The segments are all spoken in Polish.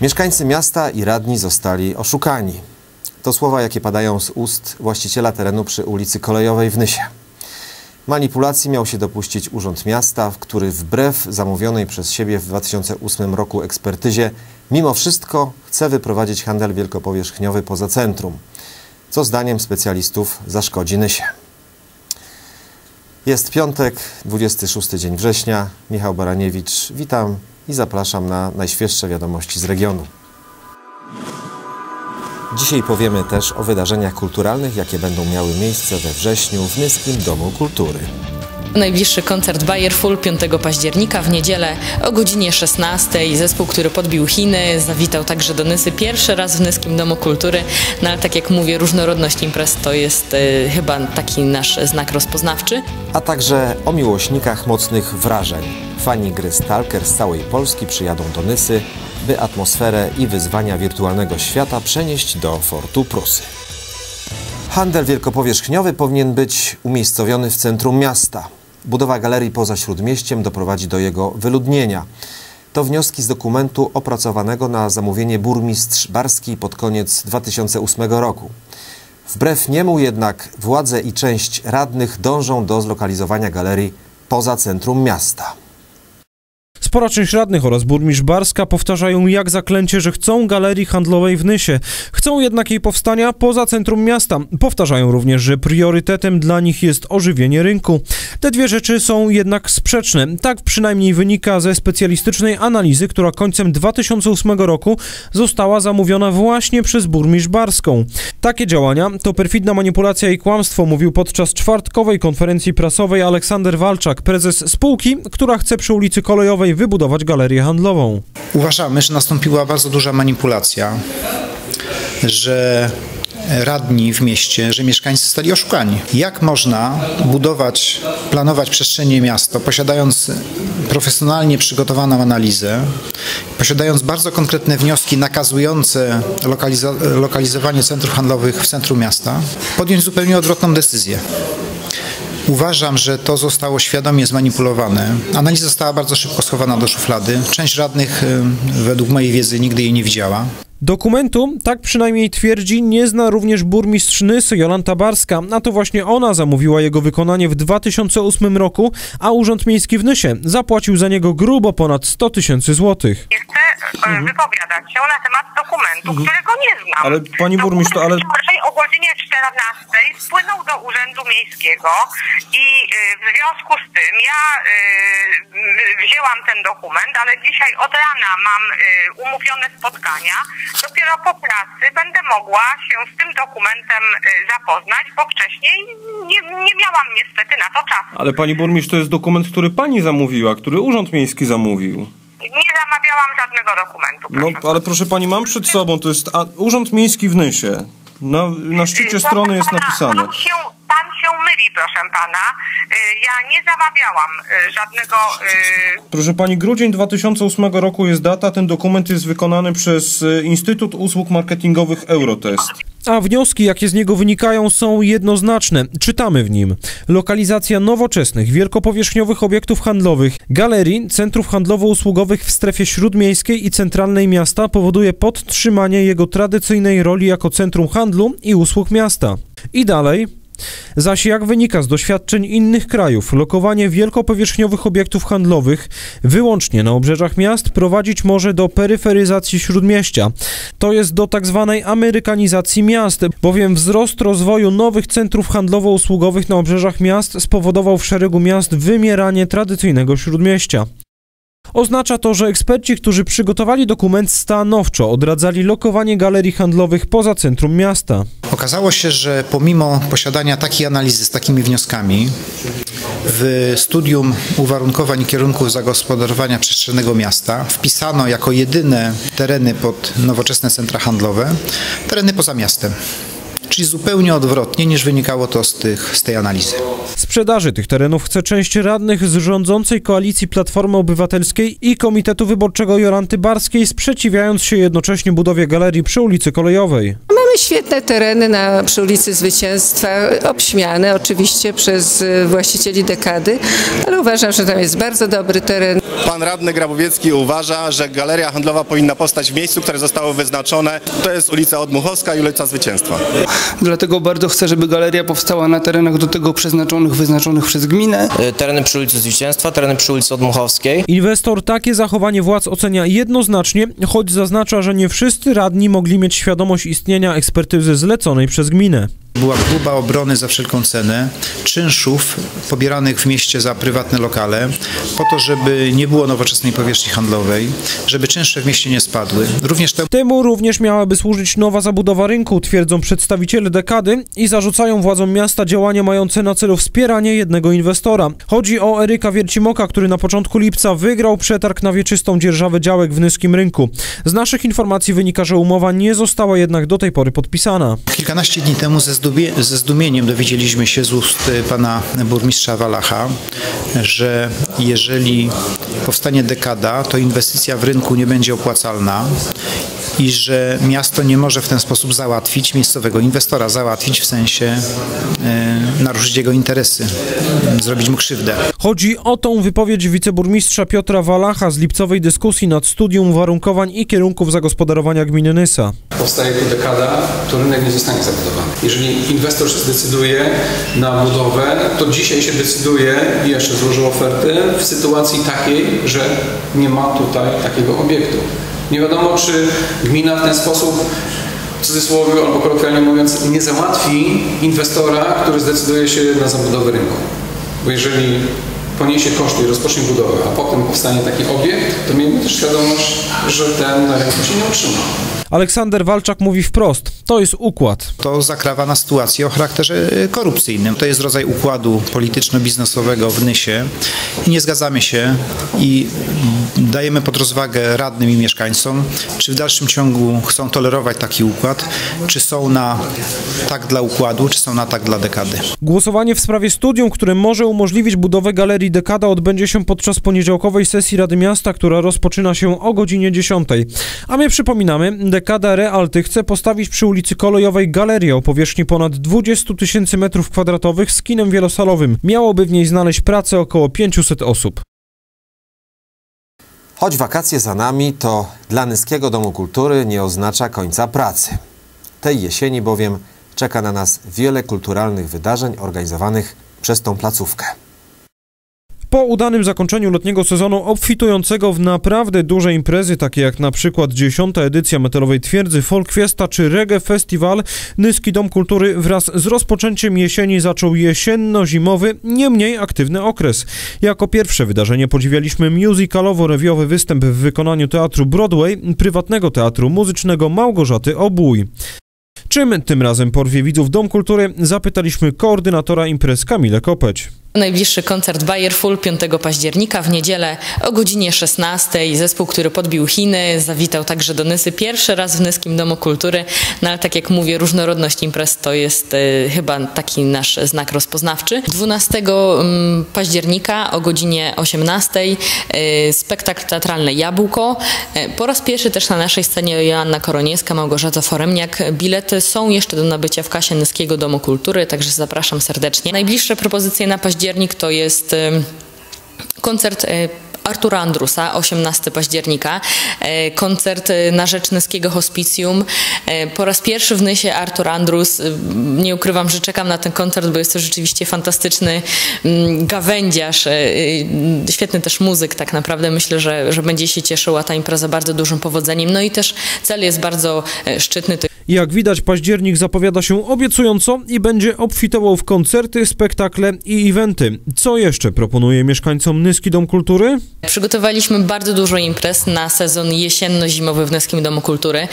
Mieszkańcy miasta i radni zostali oszukani. To słowa, jakie padają z ust właściciela terenu przy ulicy Kolejowej w Nysie. Manipulacji miał się dopuścić Urząd Miasta, który wbrew zamówionej przez siebie w 2008 roku ekspertyzie mimo wszystko chce wyprowadzić handel wielkopowierzchniowy poza centrum, co zdaniem specjalistów zaszkodzi Nysie. Jest piątek, 26 dzień września. Michał Baraniewicz, witam i zapraszam na najświeższe wiadomości z regionu. Dzisiaj powiemy też o wydarzeniach kulturalnych, jakie będą miały miejsce we wrześniu w Nyskim Domu Kultury. Najbliższy koncert Bayerful 5 października w niedzielę o godzinie 16. Zespół, który podbił Chiny, zawitał także do Nysy pierwszy raz w Nyskim Domu Kultury. No ale tak jak mówię, różnorodność imprez to jest y, chyba taki nasz znak rozpoznawczy. A także o miłośnikach mocnych wrażeń. Fani gry Stalker z całej Polski przyjadą do Nysy, by atmosferę i wyzwania wirtualnego świata przenieść do Fortu Prusy. Handel wielkopowierzchniowy powinien być umiejscowiony w centrum miasta. Budowa galerii poza Śródmieściem doprowadzi do jego wyludnienia. To wnioski z dokumentu opracowanego na zamówienie burmistrz Barskiej pod koniec 2008 roku. Wbrew niemu jednak władze i część radnych dążą do zlokalizowania galerii poza centrum miasta. Spora część radnych oraz burmistrz Barska powtarzają jak zaklęcie, że chcą galerii handlowej w Nysie. Chcą jednak jej powstania poza centrum miasta. Powtarzają również, że priorytetem dla nich jest ożywienie rynku. Te dwie rzeczy są jednak sprzeczne. Tak przynajmniej wynika ze specjalistycznej analizy, która końcem 2008 roku została zamówiona właśnie przez burmistrz Barską. Takie działania to perfidna manipulacja i kłamstwo, mówił podczas czwartkowej konferencji prasowej Aleksander Walczak, prezes spółki, która chce przy ulicy Kolejowej wybudować galerię handlową. Uważamy, że nastąpiła bardzo duża manipulacja, że radni w mieście, że mieszkańcy zostali oszukani. Jak można budować, planować przestrzenie miasta, posiadając profesjonalnie przygotowaną analizę, posiadając bardzo konkretne wnioski nakazujące lokalizo- lokalizowanie centrów handlowych w centrum miasta, podjąć zupełnie odwrotną decyzję. Uważam, że to zostało świadomie zmanipulowane. Analiza została bardzo szybko schowana do szuflady. Część radnych, według mojej wiedzy, nigdy jej nie widziała. Dokumentu, tak przynajmniej twierdzi, nie zna również burmistrz Nysy Jolanta Barska, a to właśnie ona zamówiła jego wykonanie w 2008 roku, a Urząd Miejski w Nysie zapłacił za niego grubo ponad 100 tysięcy złotych. Nie chcę e, wypowiadać się na temat dokumentu, którego nie znam. Ale pani burmistrz, to ale- wczoraj o godzinie 14 wpłynął do Urzędu Miejskiego i e, w związku z tym ja m, wzięłam ten dokument, ale dzisiaj od rana mam e, umówione spotkania. Dopiero po pracy będę mogła się z tym dokumentem e, zapoznać, bo wcześniej nie, nie miałam niestety na to czasu. Ale pani burmistrz, to jest dokument, który pani zamówiła, który Urząd Miejski zamówił. Nie zamawiałam żadnego dokumentu. No, ale proszę pani, mam przed sobą, to jest a, Urząd Miejski w Nysie. Na, na szczycie Proszę strony jest napisane. Proszę pana. Y, Ja nie zamawiałam y, żadnego. y, Proszę pani, grudzień 2008 roku jest data, ten dokument jest wykonany przez Instytut Usług Marketingowych Eurotest. A wnioski, jakie z niego wynikają, są jednoznaczne. Czytamy w nim. Lokalizacja nowoczesnych, wielkopowierzchniowych obiektów handlowych, galerii, centrów handlowo-usługowych w strefie śródmiejskiej i centralnej miasta powoduje podtrzymanie jego tradycyjnej roli jako centrum handlu i usług miasta. I dalej. Zaś jak wynika z doświadczeń innych krajów, lokowanie wielkopowierzchniowych obiektów handlowych wyłącznie na obrzeżach miast prowadzić może do peryferyzacji śródmieścia. To jest do tak zwanej amerykanizacji miast, bowiem wzrost rozwoju nowych centrów handlowo-usługowych na obrzeżach miast spowodował w szeregu miast wymieranie tradycyjnego śródmieścia. Oznacza to, że eksperci, którzy przygotowali dokument stanowczo odradzali lokowanie galerii handlowych poza centrum miasta. Okazało się, że pomimo posiadania takiej analizy z takimi wnioskami, w studium uwarunkowań kierunków zagospodarowania przestrzennego miasta wpisano jako jedyne tereny pod nowoczesne centra handlowe tereny poza miastem. Czyli zupełnie odwrotnie niż wynikało to z, tych, z tej analizy. Sprzedaży tych terenów chce część radnych z rządzącej koalicji Platformy Obywatelskiej i Komitetu Wyborczego Jolanty Barskiej, sprzeciwiając się jednocześnie budowie galerii przy ulicy Kolejowej. My świetne tereny na, przy ulicy Zwycięstwa, obśmiane oczywiście przez y, właścicieli dekady, ale uważam, że tam jest bardzo dobry teren. Pan radny Grabowiecki uważa, że galeria handlowa powinna powstać w miejscu, które zostało wyznaczone. To jest ulica Odmuchowska i ulica Zwycięstwa. Dlatego bardzo chcę, żeby galeria powstała na terenach do tego przeznaczonych, wyznaczonych przez gminę. Y, Tereny przy ulicy Zwycięstwa, tereny przy ulicy Odmuchowskiej. Inwestor takie zachowanie władz ocenia jednoznacznie, choć zaznacza, że nie wszyscy radni mogli mieć świadomość istnienia ekspertyzy zleconej przez gminę. Była próba obrony za wszelką cenę czynszów pobieranych w mieście za prywatne lokale, po to, żeby nie było nowoczesnej powierzchni handlowej, żeby czynsze w mieście nie spadły. Również te Temu również miałaby służyć nowa zabudowa rynku, twierdzą przedstawiciele dekady i zarzucają władzom miasta działania mające na celu wspieranie jednego inwestora. Chodzi o Eryka Wiercimoka, który na początku lipca wygrał przetarg na wieczystą dzierżawę działek w Nyskim Rynku. Z naszych informacji wynika, że umowa nie została jednak do tej pory podpisana. Kilkanaście dni temu ze, ze zdumieniem dowiedzieliśmy się z ust y, pana burmistrza Walacha, że jeżeli powstanie dekada, to inwestycja w rynku nie będzie opłacalna i że miasto nie może w ten sposób załatwić miejscowego inwestora, załatwić w sensie y, naruszyć jego interesy, y, zrobić mu krzywdę. Chodzi o tą wypowiedź wiceburmistrza Piotra Walacha z lipcowej dyskusji nad studium uwarunkowań i kierunków zagospodarowania gminy Nysa. powstaje tu dekada, to rynek nie zostanie zabudowany. Jeżeli inwestor się zdecyduje na budowę, to dzisiaj się decyduje i jeszcze złożył ofertę w sytuacji takiej, że nie ma tutaj takiego obiektu. Nie wiadomo, czy gmina w ten sposób w cudzysłowie albo kolokwialnie mówiąc nie załatwi inwestora, który zdecyduje się na zabudowę rynku. Bo jeżeli poniesie koszty i rozpocznie budowę, a potem powstanie taki obiekt, to miejmy też świadomość, że ten na rynku się nie utrzyma. Aleksander Walczak mówi wprost: to jest układ. To zakrawa na sytuację o charakterze y, korupcyjnym. To jest rodzaj układu polityczno-biznesowego w Nysie i nie zgadzamy się i dajemy pod rozwagę radnym i mieszkańcom, czy w dalszym ciągu chcą tolerować taki układ, czy są na tak dla układu, czy są na tak dla dekady. Głosowanie w sprawie studium, które może umożliwić budowę galerii Dekada, odbędzie się podczas poniedziałkowej sesji Rady Miasta, która rozpoczyna się o godzinie 10. A my przypominamy, Dekada Realty chce postawić przy ulicy Kolejowej galerię o powierzchni ponad 20 tysięcy metrów kwadratowych z kinem wielosalowym. Miałoby w niej znaleźć pracę około 500 osób. Choć wakacje za nami, to dla Nyskiego Domu Kultury nie oznacza końca pracy. Tej jesieni bowiem czeka na nas wiele kulturalnych wydarzeń organizowanych przez tą placówkę. Po udanym zakończeniu letniego sezonu obfitującego w naprawdę duże imprezy, takie jak na przykład 10. edycja Metalowej Twierdzy, Folk Fiesta czy Reggae Festival, Nyski Dom Kultury wraz z rozpoczęciem jesieni zaczął jesienno-zimowy, nie mniej aktywny okres. Jako pierwsze wydarzenie podziwialiśmy musicalowo-rewiowy występ w wykonaniu teatru Broadway, prywatnego teatru muzycznego Małgorzaty Obój. Czym tym razem porwie widzów Dom Kultury zapytaliśmy koordynatora imprez Kamilę Kopeć. Najbliższy koncert Bayerful 5 października w niedzielę o godzinie 16. Zespół, który podbił Chiny, zawitał także do Nysy pierwszy raz w Nyskim Domu Kultury. No ale tak jak mówię, różnorodność imprez to jest e, chyba taki nasz znak rozpoznawczy. 12 mm, października o godzinie 18 e, spektakl teatralny Jabłko. E, po raz pierwszy też na naszej scenie Joanna Koroniewska, Małgorzata Foremniak. Bilety są jeszcze do nabycia w kasie Nyskiego Domu Kultury, także zapraszam serdecznie. Najbliższe propozycje na październik to jest koncert e, Artura Andrusa, 18 października, e, koncert e, na rzecz Nyskiego Hospicjum. Po raz pierwszy w Nysie Artur Andrus. Nie ukrywam, że czekam na ten koncert, bo jest to rzeczywiście fantastyczny mm, gawędziarz, świetny też muzyk tak naprawdę. Myślę, że, że będzie się cieszyła ta impreza bardzo dużym powodzeniem. No i też cel jest bardzo szczytny. To Jak widać, październik zapowiada się obiecująco i będzie obfitował w koncerty, spektakle i eventy. Co jeszcze proponuje mieszkańcom Nyski Dom Kultury? Przygotowaliśmy bardzo dużo imprez na sezon jesienno-zimowy w Nyskim Domu Kultury.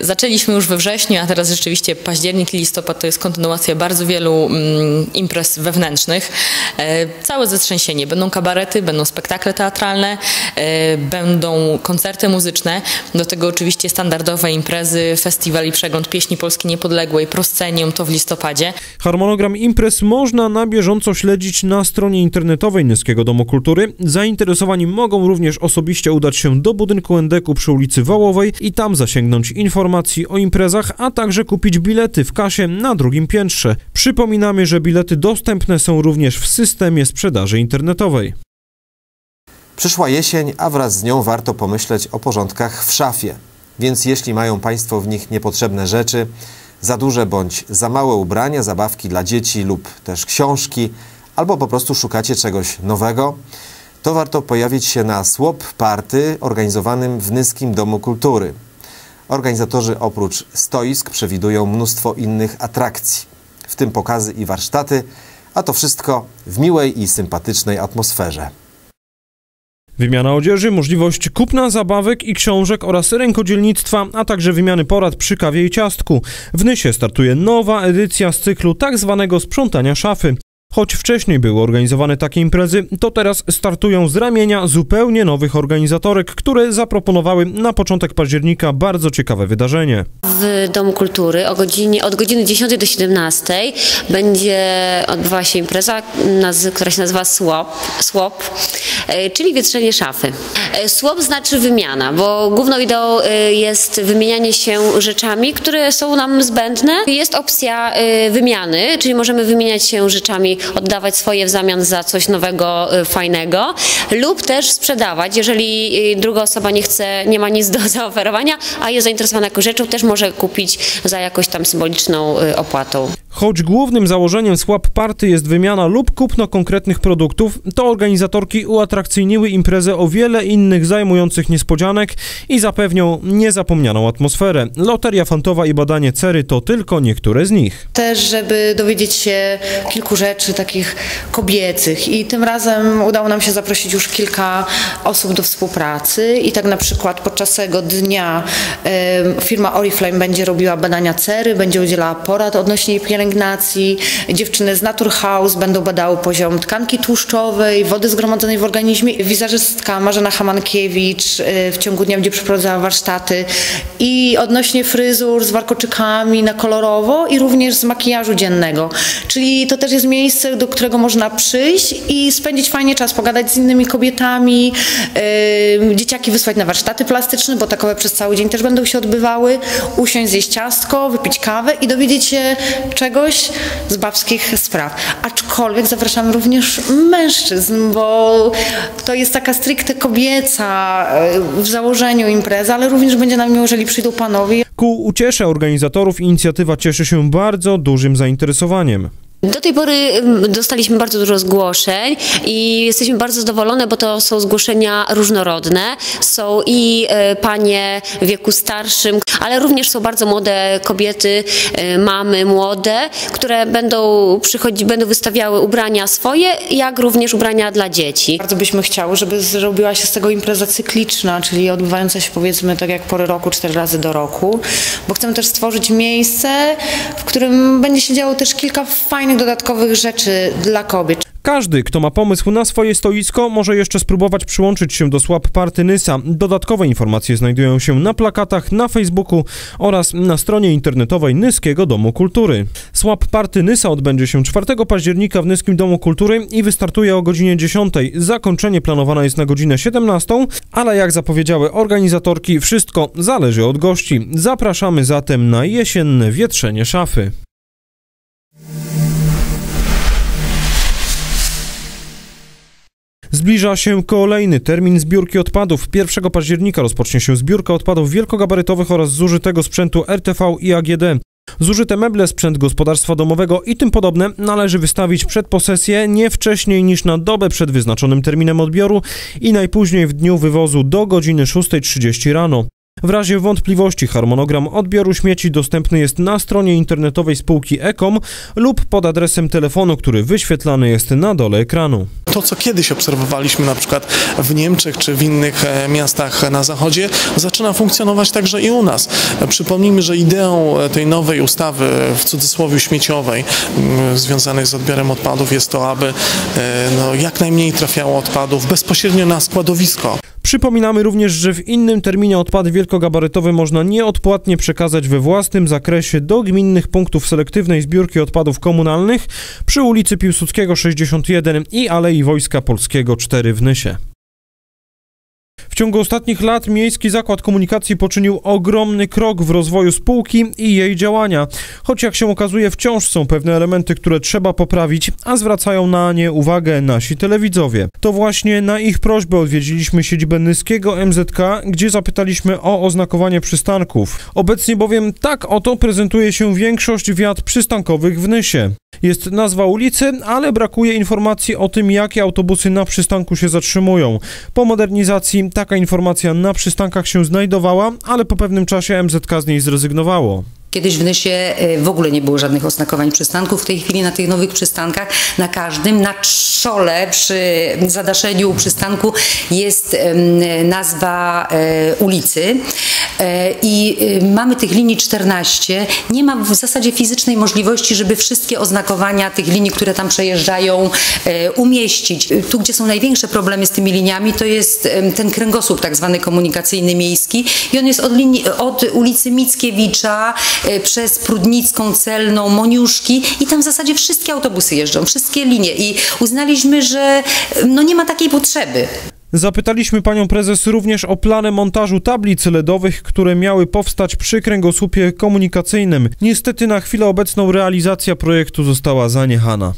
Zaczęliśmy już we wrześniu, a teraz rzeczywiście październik i listopad to jest kontynuacja bardzo wielu mm, imprez wewnętrznych. E, Całe zetrzęsienie. Będą kabarety, będą spektakle teatralne, e, będą koncerty muzyczne, do tego oczywiście standardowe imprezy, festiwal i przegląd pieśni Polski Niepodległej, Proscenium to w listopadzie. Harmonogram imprez można na bieżąco śledzić na stronie internetowej Nyskiego Domu Kultury. Zainteresowani mogą również osobiście udać się do budynku Endeku przy ulicy Wałowej i tam zasięgnąć informacji informacji o imprezach, a także kupić bilety w kasie na drugim piętrze. Przypominamy, że bilety dostępne są również w systemie sprzedaży internetowej. Przyszła jesień, a wraz z nią warto pomyśleć o porządkach w szafie. Więc jeśli mają Państwo w nich niepotrzebne rzeczy, za duże bądź za małe ubrania, zabawki dla dzieci lub też książki, albo po prostu szukacie czegoś nowego, to warto pojawić się na Swap Party organizowanym w Nyskim Domu Kultury. Organizatorzy oprócz stoisk przewidują mnóstwo innych atrakcji, w tym pokazy i warsztaty, a to wszystko w miłej i sympatycznej atmosferze. Wymiana odzieży, możliwość kupna zabawek i książek oraz rękodzielnictwa, a także wymiany porad przy kawie i ciastku. W Nysie startuje nowa edycja z cyklu tak zwanego sprzątania szafy. Choć wcześniej były organizowane takie imprezy, to teraz startują z ramienia zupełnie nowych organizatorek, które zaproponowały na początek października bardzo ciekawe wydarzenie. W Domu Kultury o godzinie, od godziny 10 do 17 będzie odbywała się impreza, która się nazywa Swap, swap e, czyli wietrzenie szafy. E, swap znaczy wymiana, bo główną ideą e, jest wymienianie się rzeczami, które są nam zbędne. Jest opcja wymiany, czyli możemy wymieniać się rzeczami oddawać swoje w zamian za coś nowego, y, fajnego lub też sprzedawać, jeżeli y, druga osoba nie chce, nie ma nic do zaoferowania, a jest zainteresowana jakąś rzeczą, też może kupić za jakąś tam symboliczną y, opłatą. Choć głównym założeniem Swap Party jest wymiana lub kupno konkretnych produktów, to organizatorki uatrakcyjniły imprezę o wiele innych zajmujących niespodzianek i zapewnią niezapomnianą atmosferę. Loteria fantowa i badanie cery to tylko niektóre z nich. Też, żeby dowiedzieć się kilku rzeczy takich kobiecych i tym razem udało nam się zaprosić już kilka osób do współpracy i tak na przykład podczas tego dnia firma Oriflame będzie robiła badania cery, będzie udzielała porad odnośnie jej. Dziewczyny z Naturhaus będą badały poziom tkanki tłuszczowej, wody zgromadzonej w organizmie. Wizerzystka Marzena Hamankiewicz y, w ciągu dnia będzie przeprowadzała warsztaty i odnośnie fryzur z warkoczykami na kolorowo i również z makijażu dziennego. Czyli to też jest miejsce, do którego można przyjść i spędzić fajnie czas, pogadać z innymi kobietami, yy, dzieciaki wysłać na warsztaty plastyczne, bo takowe przez cały dzień też będą się odbywały, usiąść, zjeść ciastko, wypić kawę i dowiedzieć się czegoś z babskich spraw. Aczkolwiek zapraszamy również mężczyzn, bo to jest taka stricte kobieca yy, w założeniu impreza, ale również będzie nam miło, jeżeli przyjdą panowie. Ku uciesze organizatorów inicjatywa cieszy się bardzo dużym zainteresowaniem. Do tej pory dostaliśmy bardzo dużo zgłoszeń i jesteśmy bardzo zadowolone, bo to są zgłoszenia różnorodne. Są i e, panie w wieku starszym, ale również są bardzo młode kobiety, e, mamy młode, które będą przychodzić, będą wystawiały ubrania swoje, jak również ubrania dla dzieci. Bardzo byśmy chciały, żeby zrobiła się z tego impreza cykliczna, czyli odbywająca się powiedzmy tak jak pory roku, cztery razy do roku, bo chcemy też stworzyć miejsce, w którym będzie się działo też kilka fajnych fajnych dodatkowych rzeczy dla kobiet. Każdy, kto ma pomysł na swoje stoisko, może jeszcze spróbować przyłączyć się do Swap Party Nysa. Dodatkowe informacje znajdują się na plakatach, na Facebooku oraz na stronie internetowej Nyskiego Domu Kultury. Swap Party Nysa odbędzie się 4 października w Nyskim Domu Kultury i wystartuje o godzinie 10. Zakończenie planowane jest na godzinę 17, ale jak zapowiedziały organizatorki, wszystko zależy od gości. Zapraszamy zatem na jesienne wietrzenie szafy. Zbliża się kolejny termin zbiórki odpadów. 1 października rozpocznie się zbiórka odpadów wielkogabarytowych oraz zużytego sprzętu RTV i AGD. Zużyte meble, sprzęt gospodarstwa domowego i tym podobne należy wystawić przed posesję nie wcześniej niż na dobę przed wyznaczonym terminem odbioru i najpóźniej w dniu wywozu do godziny 6.30 rano. W razie wątpliwości harmonogram odbioru śmieci dostępny jest na stronie internetowej spółki Ekom lub pod adresem telefonu, który wyświetlany jest na dole ekranu. To, co kiedyś obserwowaliśmy na przykład w Niemczech czy w innych e, miastach na zachodzie, zaczyna funkcjonować także i u nas. Przypomnijmy, że ideą tej nowej ustawy w cudzysłowie śmieciowej związanej z odbiorem odpadów jest to, aby e, no, jak najmniej trafiało odpadów bezpośrednio na składowisko. Przypominamy również, że w innym terminie odpady wielkogabarytowe można nieodpłatnie przekazać we własnym zakresie do gminnych punktów selektywnej zbiórki odpadów komunalnych przy ulicy Piłsudskiego 61 i Alei Wojska Polskiego 4 w Nysie. Ciągu ostatnich lat Miejski Zakład Komunikacji poczynił ogromny krok w rozwoju spółki i jej działania, choć jak się okazuje wciąż są pewne elementy, które trzeba poprawić, a zwracają na nie uwagę nasi telewidzowie. To właśnie na ich prośbę odwiedziliśmy siedzibę Nyskiego MZK, gdzie zapytaliśmy o oznakowanie przystanków. Obecnie bowiem tak oto prezentuje się większość wiat przystankowych w Nysie. Jest nazwa ulicy, ale brakuje informacji o tym, jakie autobusy na przystanku się zatrzymują. Po modernizacji taka informacja na przystankach się znajdowała, ale po pewnym czasie MZK z niej zrezygnowało. Kiedyś w Nysie e, w ogóle nie było żadnych oznakowań przystanków. W tej chwili na tych nowych przystankach, na każdym, na czole przy zadaszeniu przystanku jest nazwa e, ulicy e, i mamy tych linii 14. Nie ma w zasadzie fizycznej możliwości, żeby wszystkie oznakowania tych linii, które tam przejeżdżają, umieścić. Tu, gdzie są największe problemy z tymi liniami, to jest ten kręgosłup tak zwany komunikacyjny miejski i on jest od, linii, od ulicy Mickiewicza przez Prudnicką, Celną, Moniuszki i tam w zasadzie wszystkie autobusy jeżdżą, wszystkie linie i uznaliśmy, że no nie ma takiej potrzeby. Zapytaliśmy panią prezes również o plany montażu tablic LEDowych, które miały powstać przy kręgosłupie komunikacyjnym. Niestety na chwilę obecną realizacja projektu została zaniechana.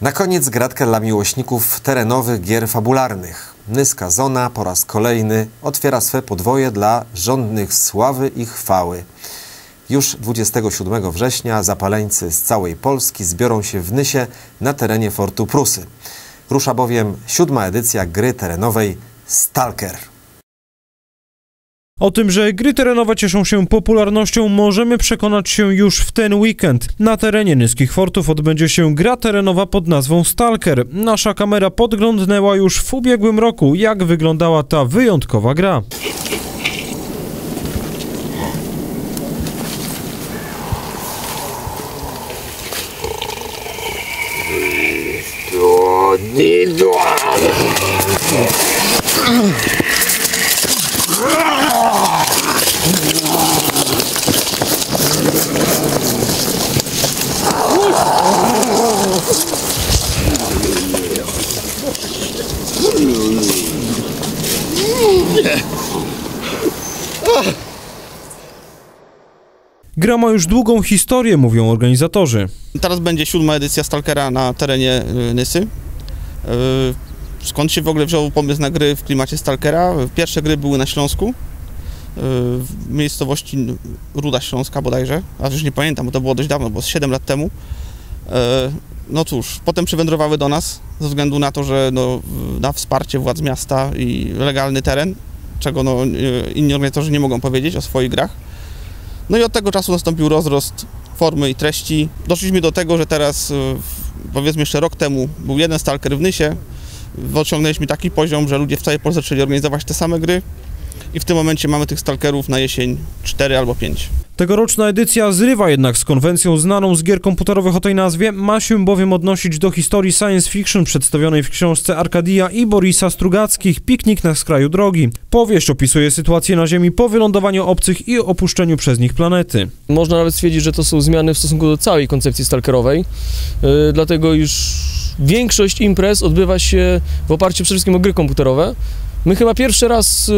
Na koniec gratka dla miłośników terenowych gier fabularnych. Nyska Zona po raz kolejny otwiera swe podwoje dla żądnych sławy i chwały. Już 27 września zapaleńcy z całej Polski zbiorą się w Nysie na terenie Fortu Prusy. Rusza bowiem siódma edycja gry terenowej Stalker. O tym, że gry terenowe cieszą się popularnością, możemy przekonać się już w ten weekend. Na terenie Niskich Fortów odbędzie się gra terenowa pod nazwą Stalker. Nasza kamera podglądnęła już w ubiegłym roku, jak wyglądała ta wyjątkowa gra. Gra ma już długą historię, mówią organizatorzy. Teraz będzie siódma edycja Stalkera na terenie y, Nysy. Y, skąd się w ogóle wziął pomysł na gry w klimacie Stalkera? Pierwsze gry były na Śląsku, y, w miejscowości Ruda Śląska bodajże, a już nie pamiętam, bo to było dość dawno, bo 7 lat temu. No cóż, potem przywędrowały do nas ze względu na to, że no, na wsparcie władz miasta i legalny teren, czego no, inni organizatorzy nie mogą powiedzieć o swoich grach. No i od tego czasu nastąpił rozrost formy i treści. Doszliśmy do tego, że teraz, powiedzmy jeszcze rok temu, był jeden stalker w Nysie. Osiągnęliśmy taki poziom, że ludzie w całej Polsce zaczęli organizować te same gry i w tym momencie mamy tych stalkerów na jesień 4 albo 5. Tegoroczna edycja zrywa jednak z konwencją znaną z gier komputerowych o tej nazwie, ma się bowiem odnosić do historii science fiction przedstawionej w książce Arkadia i Borisa Strugackich Piknik na skraju drogi. Powieść opisuje sytuację na Ziemi po wylądowaniu obcych i opuszczeniu przez nich planety. Można nawet stwierdzić, że to są zmiany w stosunku do całej koncepcji stalkerowej, yy, dlatego już większość imprez odbywa się w oparciu przede wszystkim o gry komputerowe, My chyba pierwszy raz y,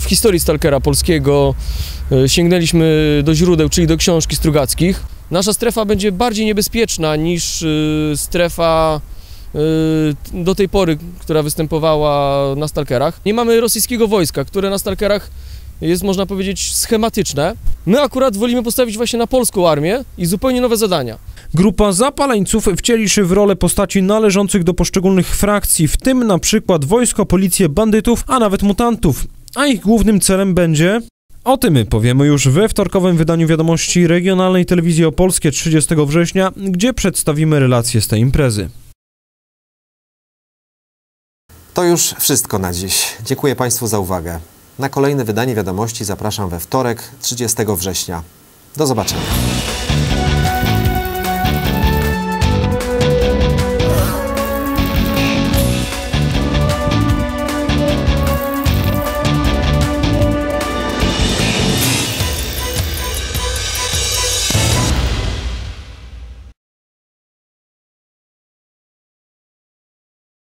w historii Stalkera polskiego y, sięgnęliśmy do źródeł, czyli do książki Strugackich. Nasza strefa będzie bardziej niebezpieczna niż y, strefa do tej pory, która występowała na Stalkerach. Nie mamy rosyjskiego wojska, które na Stalkerach jest, można powiedzieć, schematyczne. My akurat wolimy postawić właśnie na polską armię i zupełnie nowe zadania. Grupa zapaleńców wcieli się w rolę postaci należących do poszczególnych frakcji, w tym na przykład wojsko, policję, bandytów, a nawet mutantów. A ich głównym celem będzie o tym powiemy już we wtorkowym wydaniu wiadomości regionalnej telewizji opolskie 30 września, gdzie przedstawimy relacje z tej imprezy. To już wszystko na dziś. Dziękuję Państwu za uwagę. Na kolejne wydanie wiadomości zapraszam we wtorek 30 września. Do zobaczenia.